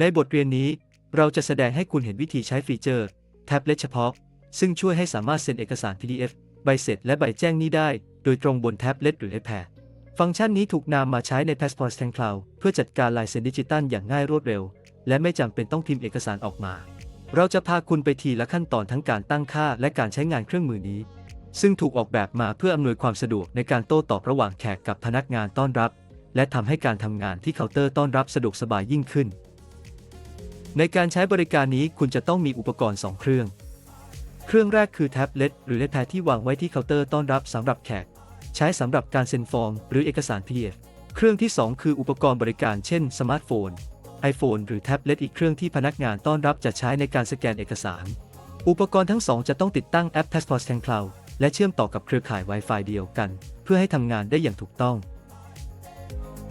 ในบทเรียนนี้ เราจะแสดงให้คุณเห็นวิธีใช้ฟีเจอร์ แท็บเล็ตเฉพาะ ซึ่งช่วยให้สามารถเซ็นเอกสาร PDF ใบเสร็จและใบแจ้งหนี้ได้ โดยตรงบนแท็บเล็ตหรือ iPad ฟังก์ชันนี้ถูกนำมาใช้ใน Passport Scan Cloud เพื่อจัดการลายเซ็นดิจิตัลอย่างง่ายรวดเร็ว และไม่จำเป็นต้องพิมพ์เอกสารออกมา เราจะพาคุณไปทีละขั้นตอนทั้งการตั้งค่าและการใช้งานเครื่องมือนี้ ซึ่งถูกออกแบบมาเพื่ออำนวยความสะดวกในการโต้ตอบระหว่างแขกกับพนักงานต้อนรับ และทำให้การทำงานที่เคาน์เตอร์ต้อนรับสะดวกสบายยิ่งขึ้น ในการใช้บริการนี้คุณจะต้องมีอุปกรณ์ 2 เครื่อง เครื่องแรกคือแท็บเล็ตหรือ iPad ที่วางไว้ที่เคาน์เตอร์ต้อนรับสำหรับแขก ใช้สำหรับการเซ็นฟอร์มหรือเอกสาร PDF เครื่องที่ 2 คืออุปกรณ์บริการเช่น สมาร์ทโฟน iPhone หรือแท็บเล็ตอีกเครื่องที่พนักงานต้อนรับจะใช้ในการสแกนเอกสาร อุปกรณ์ทั้งสองจะต้องติดตั้งแอป Passport Scan Cloud และเชื่อมต่อกับเครือข่าย Wi-Fi เดียวกัน เพื่อให้ทำงานได้อย่างถูกต้อง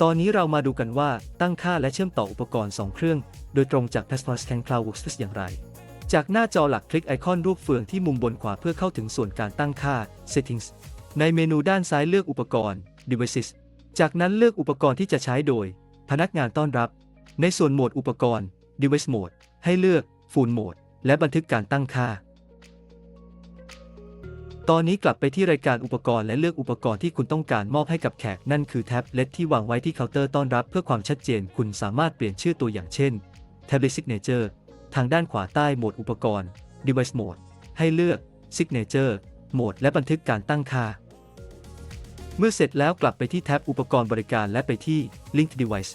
ตอนนี้เรามาดูกันว่าตั้งค่าและเชื่อมต่ออุปกรณ์ 2 เครื่อง โดยตรงจาก Passport Scan Cloud Workspace อย่างไร จากหน้าจอหลักคลิกไอคอนรูปเฟืองที่มุมบนขวาเพื่อเข้าถึงส่วนการตั้งค่า Settings ในเมนูด้านซ้ายเลือกอุปกรณ์ Devices จากนั้นเลือกอุปกรณ์ที่จะใช้โดย พนักงานต้อนรับ ในส่วนโหมดอุปกรณ์ Device Mode ให้เลือก Full Mode และบันทึกการตั้งค่า ตอนนี้กลับไปที่รายการอุปกรณ์และเลือกอุปกรณ์ที่คุณต้องการมอบให้กับแขก นั่นคือแท็บเล็ตที่วางไว้ที่เคาน์เตอร์ต้อนรับเพื่อความชัดเจน คุณสามารถเปลี่ยนชื่อตัวอย่างเช่น Tablet Signature ทางด้านขวาใต้โหมดอุปกรณ์ Device Mode ให้เลือก Signature Mode และบันทึกการตั้งค่า เมื่อเสร็จแล้วกลับไปที่แท็บอุปกรณ์บริการและไปที่ Link Device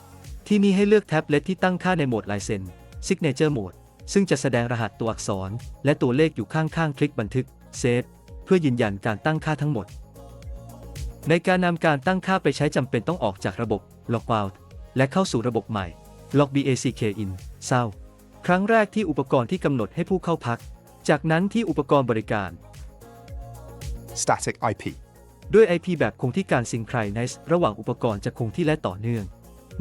ที่นี่ให้เลือกแท็บเล็ตที่ตั้งค่าในโหมดลายเซ็น Signature Mode ซึ่งจะแสดงรหัสตัวอักษร และตัวเลขอยู่ข้างๆ คลิกบันทึก Save พื่อยืนยันการตั้งค่าทั้งหมด ในการนำการตั้งค่าไปใช้จำเป็นต้องออกจากระบบ Logout และเข้าสู่ระบบใหม่ Log BACK in เศร้าครั้งแรกที่อุปกรณ์ที่กำหนดให้ผู้เข้าพัก จากนั้นที่อุปกรณ์บริการ static IP, ด้วย IP แบบคงที่การซิงไครไนซ์ระหว่างอุปกรณ์จะคงที่และต่อเนื่อง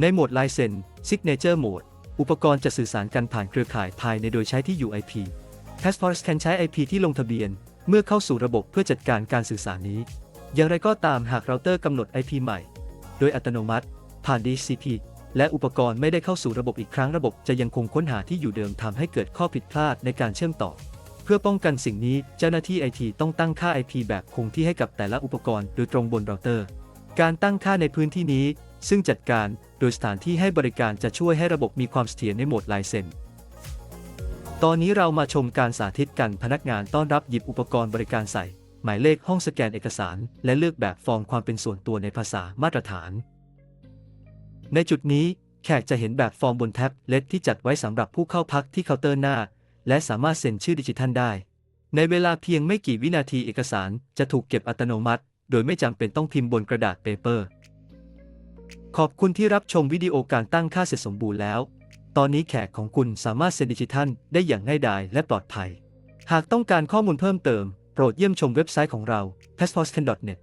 ในโหมดลายเซ็น Signature Mode อุปกรณ์จะสื่อสารกันผ่านเครือข่ายภายในโดยใช้ที่อยู่ IP Passport Scan ใช้ IP ที่ลงทะเบียน เมื่อเข้าสู่ระบบเพื่อจัดการการสื่อสารนี้ อย่างไรก็ตามหากเราเตอร์กำหนด IP ใหม่ โดยอัตโนมัติ ผ่าน DHCP และอุปกรณ์ไม่ได้เข้าสู่ระบบอีกครั้งระบบจะยังคงค้นหาที่อยู่เดิมทำให้เกิดข้อผิดพลาดในการเชื่อมต่อ เพื่อป้องกันสิ่งนี้เจ้าหน้าที่ IT ต้องตั้งค่า IP แบบคงที่ให้กับแต่ละอุปกรณ์โดยตรงบนเราเตอร์ การตั้งค่าในพื้นที่นี้ ซึ่งจัดการโดยสถานที่ให้บริการจะช่วยให้ระบบมีความเสถียรในโหมดลายเซ็น ตอนนี้เรามาชมการสาธิตกันพนักงานต้อนรับหยิบอุปกรณ์บริการใส่ หมายเลขห้องสแกนเอกสาร และเลือกแบบฟอร์มความเป็นส่วนตัวในภาษามาตรฐาน ในจุดนี้แขกจะเห็นแบบฟอร์มบนแท็บเล็ตที่จัดไว้สำหรับผู้เข้าพักที่เคาน์เตอร์หน้า และสามารถเซ็นชื่อดิจิทัลได้ ในเวลาเพียงไม่กี่วินาทีเอกสารจะถูกเก็บอัตโนมัติ โดยไม่จำเป็นต้องพิมพ์บนกระดาษเปเปอร์ ขอบคุณที่รับชมวิดีโอการตั้งค่าเสร็จสมบูรณ์แล้ว ตอนนี้แขกของคุณสามารถเซ็นดิจิทัลได้อย่างง่ายดายและปลอดภัย หากต้องการข้อมูลเพิ่มเติม โปรดเยี่ยมชมเว็บไซต์ของเรา passportscan.net